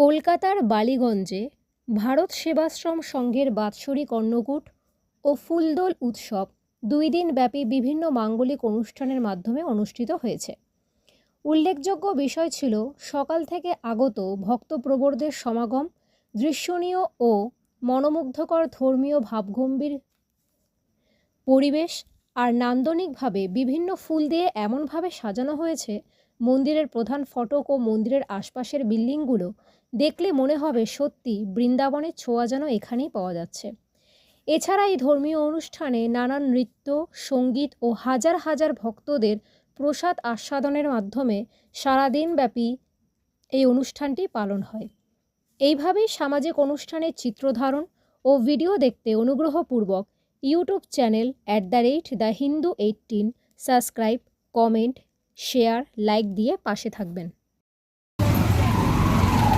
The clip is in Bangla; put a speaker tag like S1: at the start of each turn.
S1: কলকাতার বালিগঞ্জে ভারত সেবাশ্রম সংঘের বাৎসরিক অন্নকূট ও ফুলদোল উৎসব দুই দিনব্যাপী বিভিন্ন মাঙ্গলিক অনুষ্ঠানের মাধ্যমে অনুষ্ঠিত হয়েছে। উল্লেখযোগ্য বিষয় ছিল সকাল থেকে আগত ভক্তপ্রবরদের সমাগম দৃশ্যনীয় ও মনোমুগ্ধকর ধর্মীয় ভাবগম্ভীর পরিবেশ আর নান্দনিকভাবে বিভিন্ন ফুল দিয়ে এমনভাবে সাজানো হয়েছে, মন্দিরের প্রধান ফটক ও মন্দিরের আশপাশের বিল্ডিংগুলো দেখলে মনে হবে সত্যি বৃন্দাবনের ছোঁয়া যেন এখানেই পাওয়া যাচ্ছে। এছাড়া এই ধর্মীয় অনুষ্ঠানে নানান নৃত্য, সংগীত ও হাজার হাজার ভক্তদের প্রসাদ আস্বাদনের মাধ্যমে সারাদিনব্যাপী এই অনুষ্ঠানটি পালন হয়। এইভাবেই সামাজিক অনুষ্ঠানের চিত্রধারণ ও ভিডিও দেখতে অনুগ্রহপূর্বক YouTube channel at the rate the Hindu eighteen subscribe comment share like দিয়ে পাশে থাকবেন।